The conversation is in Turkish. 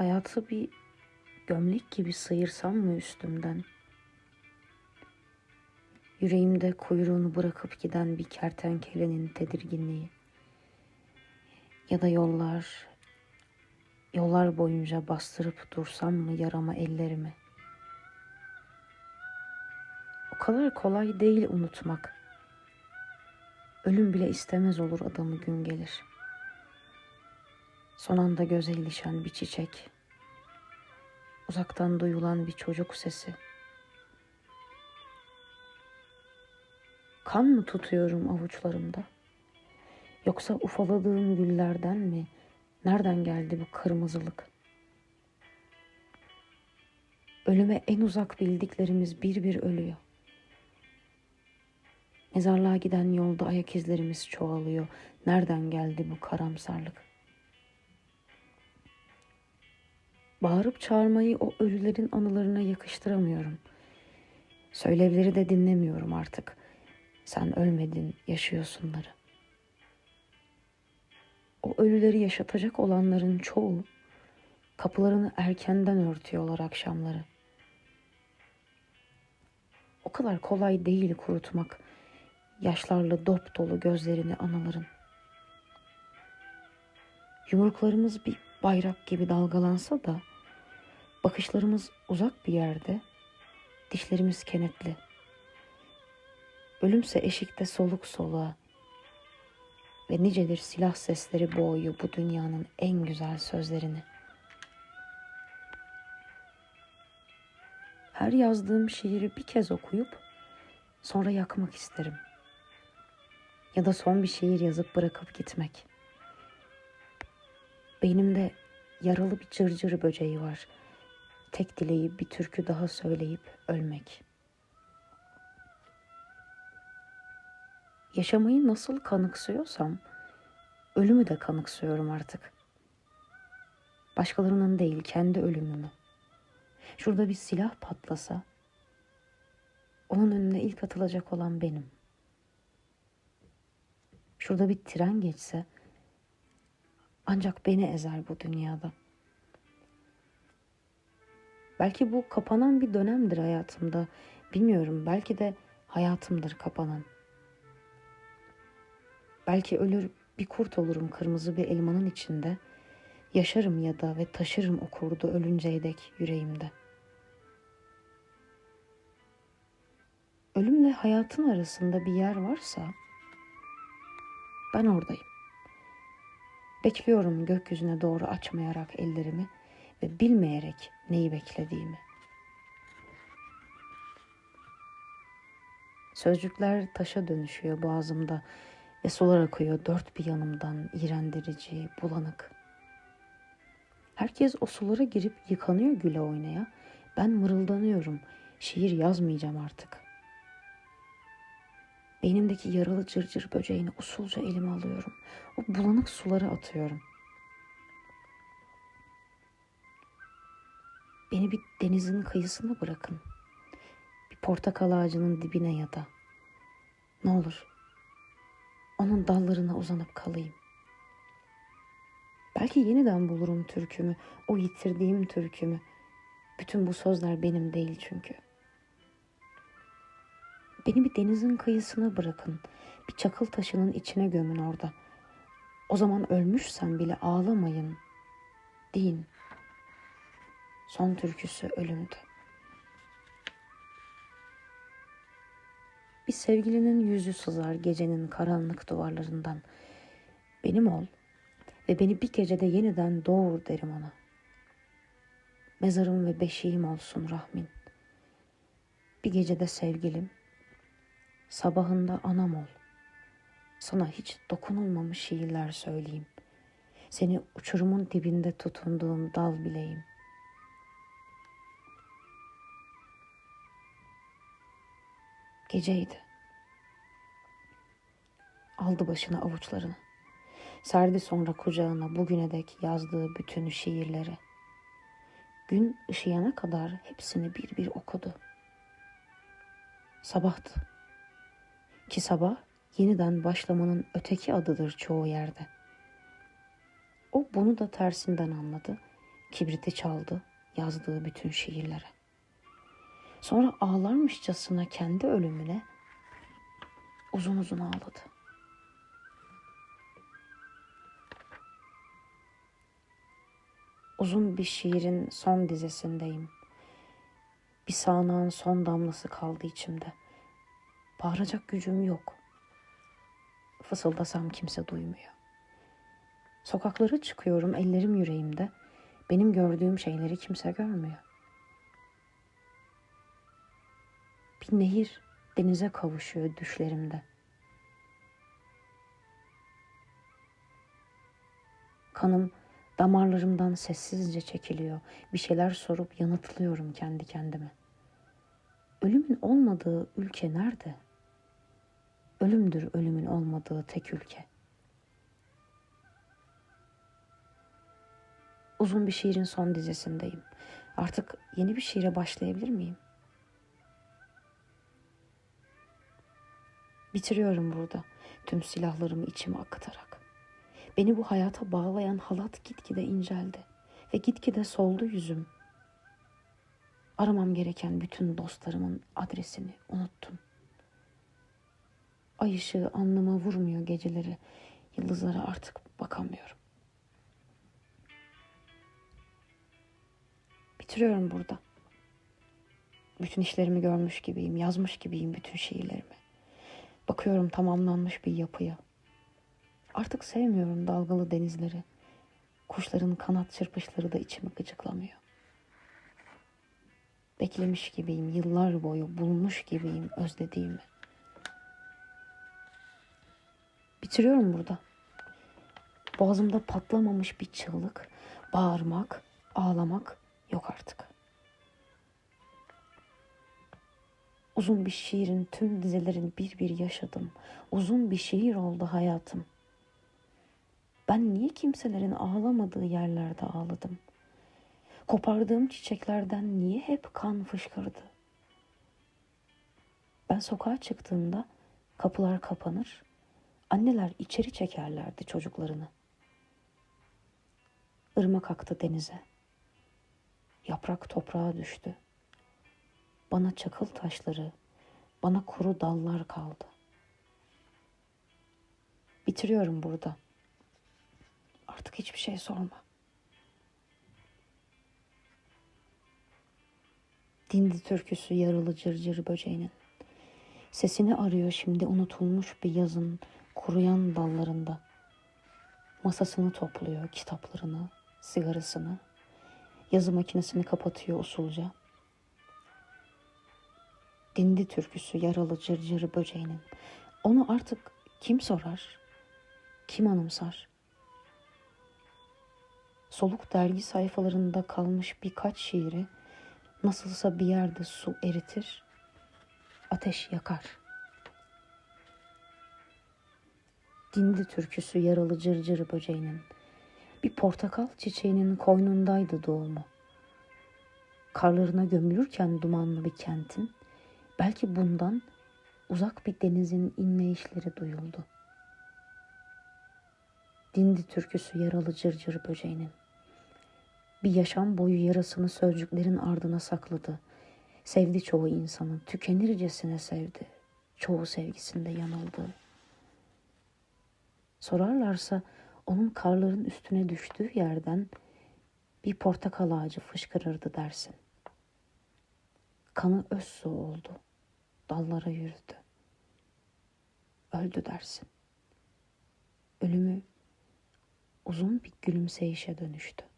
Hayatı bir gömlek gibi sıyırsam mı üstümden? Yüreğimde kuyruğunu bırakıp giden bir kertenkelenin tedirginliği. Ya da yollar, yollar boyunca bastırıp dursam mı yarama ellerimi? O kadar kolay değil unutmak. Ölüm bile istemez olur adamı gün gelir. Son anda göze ilişen bir çiçek. Uzaktan duyulan bir çocuk sesi. Kan mı tutuyorum avuçlarımda? Yoksa ufaladığım güllerden mi? Nereden geldi bu kırmızılık? Ölüme en uzak bildiklerimiz bir bir ölüyor. Mezarlığa giden yolda ayak izlerimiz çoğalıyor. Nereden geldi bu karamsarlık? Bağırıp çağırmayı o ölülerin anılarına yakıştıramıyorum. Söylevleri de dinlemiyorum artık. Sen ölmedin, yaşıyorsunları. O ölüleri yaşatacak olanların çoğu kapılarını erkenden örtüyorlar akşamları. O kadar kolay değil kurutmak yaşlarla dop dolu gözlerini anaların. Yumruklarımız bir bayrak gibi dalgalansa da bakışlarımız uzak bir yerde, dişlerimiz kenetli. Ölümse eşikte soluk soluğa ve nicedir silah sesleri boğuyor bu dünyanın en güzel sözlerini. Her yazdığım şiiri bir kez okuyup sonra yakmak isterim.'' ya da son bir şiir yazıp bırakıp gitmek. Beynimde yaralı bir cırcır böceği var. Tek dileği bir türkü daha söyleyip ölmek. Yaşamayı nasıl kanıksıyorsam ölümü de kanıksıyorum artık. Başkalarının değil kendi ölümümü. Şurada bir silah patlasa onun önüne ilk atılacak olan benim.'' Şurada bir tren geçse ancak beni ezer bu dünyada. Belki bu kapanan bir dönemdir hayatımda. Bilmiyorum. Belki de hayatımdır kapanan. Belki ölür bir kurt olurum kırmızı bir elmanın içinde. Yaşarım ya da ve taşırım o kurdu ölünceye dek yüreğimde. Ölümle hayatın arasında bir yer varsa ben oradayım. Bekliyorum gökyüzüne doğru açmayarak ellerimi ve bilmeyerek neyi beklediğimi. Sözcükler taşa dönüşüyor boğazımda ve sular akıyor dört bir yanımdan iğrendirici, bulanık. Herkes o sulara girip yıkanıyor güle oynaya. Ben mırıldanıyorum. Şiir yazmayacağım artık.'' Beynimdeki yaralı cırcır böceğini usulca elime alıyorum. O bulanık sulara atıyorum. Denizin kıyısına bırakın. Bir portakal ağacının dibine ya da. Ne olur onun dallarına uzanıp kalayım. Belki yeniden bulurum türkümü, o yitirdiğim türkümü. Bütün bu sözler benim değil çünkü.'' Beni bir denizin kıyısına bırakın. Bir çakıl taşının içine gömün orada. O zaman ölmüşsem bile ağlamayın. Deyin. Son türküsü ölümdü. Bir sevgilinin yüzü sızar gecenin karanlık duvarlarından. Benim ol ve beni bir gecede yeniden doğur derim ona. Mezarım ve beşiğim olsun rahmin. Bir gecede sevgilim, Sabahında anam ol. Sana hiç dokunulmamış şiirler söyleyeyim. Seni uçurumun dibinde tutunduğum dal bileyim. Geceydi. Aldı başına avuçlarını. Serdi sonra kucağına bugüne dek yazdığı bütün şiirleri. Gün ışıyana kadar hepsini bir bir okudu. Sabahtı. Ki sabah yeniden başlamanın öteki adıdır çoğu yerde. O bunu da tersinden anladı Kibriti çaldı yazdığı bütün şiirlere. Sonra ağlarmışçasına kendi ölümüne uzun uzun ağladı. Uzun bir şiirin son dizesindeyim. Bir sağanağın son damlası kaldı içimde. Bağıracak gücüm yok. Fısıldasam kimse duymuyor. Sokaklara çıkıyorum, ellerim yüreğimde. Benim gördüğüm şeyleri kimse görmüyor. Nehir denize kavuşuyor düşlerimde. Kanım damarlarımdan sessizce çekiliyor. Bir şeyler sorup yanıtlıyorum kendi kendime. Ölümün olmadığı ülke nerede? Ölümdür ölümün olmadığı tek ülke. Uzun bir şiirin son dizesindeyim. Artık yeni bir şiire başlayabilir miyim? Bitiriyorum burada tüm silahlarımı içime akıtarak. Beni bu hayata bağlayan halat gitgide inceldi ve gitgide soldu yüzüm. Aramam gereken bütün dostlarımın adresini unuttum. Ay ışığı alnıma vurmuyor geceleri. Yıldızlara artık bakamıyorum. Bitiriyorum burada. Bütün işlerimi görmüş gibiyim, yazmış gibiyim bütün şiirlerimi. Bakıyorum tamamlanmış bir yapıya. Artık sevmiyorum dalgalı denizleri. Kuşların kanat çırpışları da içimi gıcıklamıyor. Beklemiş gibiyim, yıllar boyu bulmuş gibiyim özlediğimi. Bitiriyorum burada. Boğazımda patlamamış bir çığlık, bağırmak, ağlamak yok artık. Uzun bir şiirin tüm dizelerini bir bir yaşadım. Uzun bir şiir oldu hayatım. Ben niye kimselerin ağlamadığı yerlerde ağladım? Kopardığım çiçeklerden niye hep kan fışkırdı? Ben sokağa çıktığımda kapılar kapanır, anneler içeri çekerlerdi çocuklarını. Irmak aktı denize. Yaprak toprağa düştü. Bana çakıl taşları, bana kuru dallar kaldı. Bitiriyorum burada. Artık hiçbir şey sorma. Dindi türküsü yaralı cırcır böceğinin. Sesini arıyor şimdi unutulmuş bir yazın kuruyan dallarında. Masasını topluyor, kitaplarını, sigarasını. Yazı makinesini kapatıyor usulca. Dindi türküsü yaralı cırcır böceğinin. Onu artık kim sorar? Kim anımsar? Soluk dergi sayfalarında kalmış birkaç şiiri nasılsa bir yerde su eritir, ateş yakar. Dindi türküsü yaralı cırcır böceğinin. Bir portakal çiçeğinin koynundaydı doğumu. Karlarına gömülürken dumanlı bir kentin, belki bundan uzak bir denizin inleyişleri duyuldu. Dindi türküsü yaralı cırcır böceğinin. Bir yaşam boyu yarasını sözcüklerin ardına sakladı. Sevdi çoğu insanın, tükenircesine sevdi. Çoğu sevgisinde yanıldı. Sorarlarsa onun karların üstüne düştüğü yerden bir portakal ağacı fışkırırdı dersin. Kanı öz oldu, dallara yürüdü. Öldü dersin. Ölümü uzun bir gülümseyişe dönüştü.